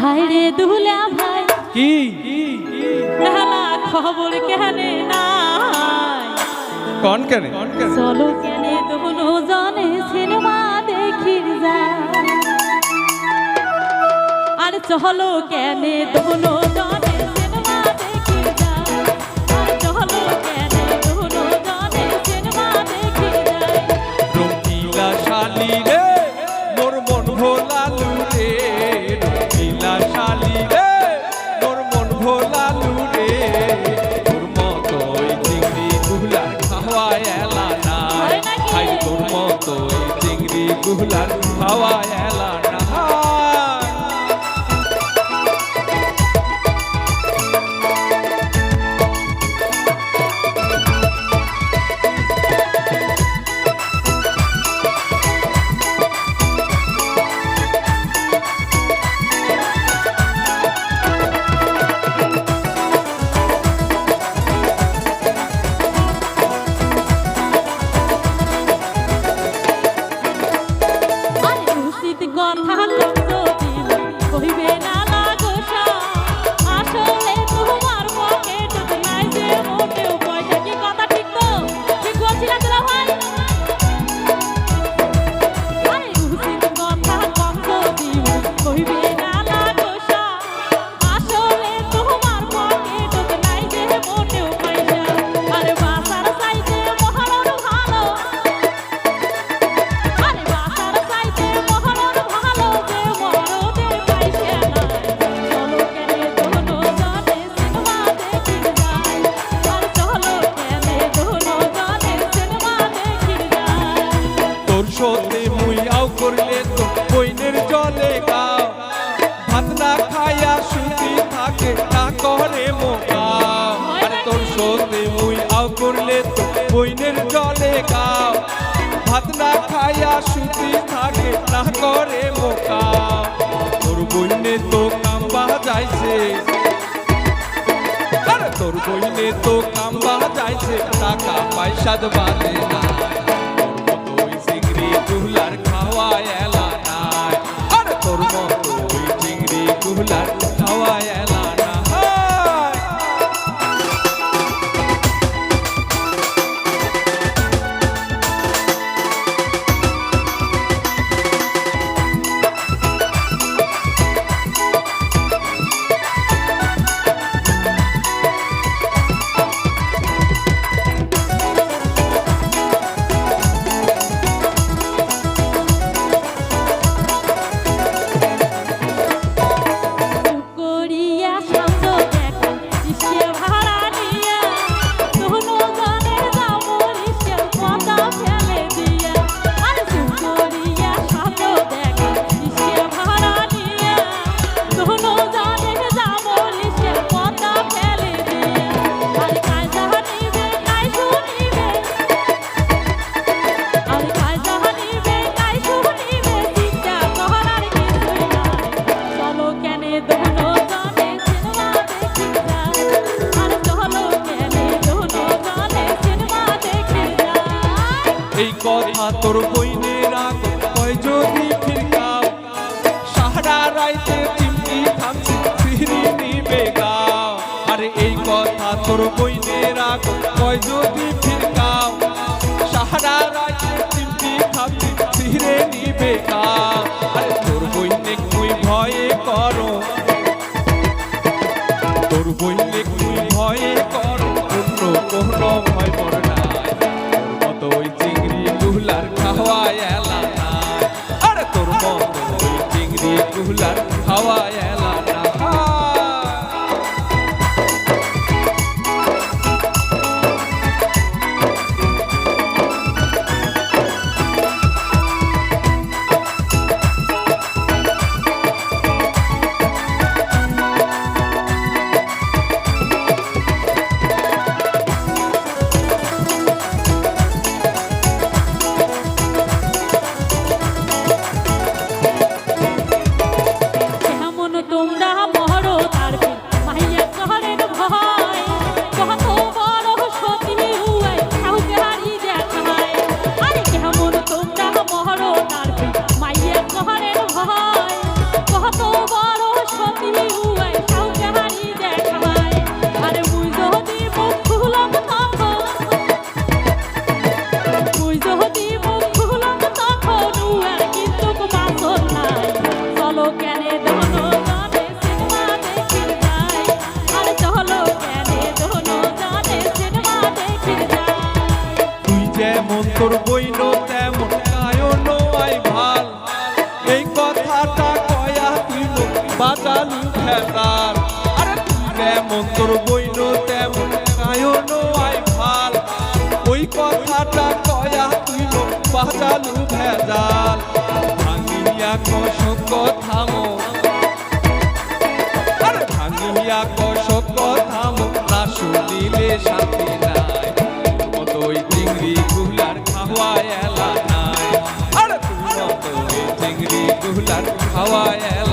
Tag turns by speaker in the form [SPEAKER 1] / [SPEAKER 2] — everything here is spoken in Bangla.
[SPEAKER 1] হায় রে দুলা ভাই।
[SPEAKER 2] কি?
[SPEAKER 1] নালা খবর কেনে নাই?
[SPEAKER 2] কোন কেনে?
[SPEAKER 1] চলো কেনে দুনো জনে সিনেমা দেখি যায়। আর চলো কেনে দুনো জনে
[SPEAKER 2] দুলার খাওয়া এলা।
[SPEAKER 1] কথা লোক কহিবে না
[SPEAKER 2] গাও ভাত না খাইয়া সুতি থাকে, না করে মোকা তোর বইনে তো কাম্বা যাইছে তোর বইনে তো কাম্বা যাইছে টাকা পয়সাদ বাদে না তুই এলা নাই। আর তোর মতো চিংড়ি
[SPEAKER 1] কথা
[SPEAKER 2] তোর বইনে রাখ কয় যদি ফিরকাও। সারা রাইতে চিমটি থামছি ফিরি নিবে গাও। আরে এই কথা তোর বইনে রাখ কয় যদি হাওয়া এলা নাই আরে তোর মন চিংড়ি কুহলার হাওয়া এলা তোর বইন তেমন কায়ন আই ভালো। এই কথাটা কয়া তুই বাজালু ভেদার আরে তুই কেমন তোর বইন তেমন কায়ন আই ভালো। ওই কথাটা কয়া তুই বাজালু ভেজাল। ভাঙিয়া কষ কথামো আরে ভাঙিয়া কষ কথামো না শুনিলে শান্তি How are you?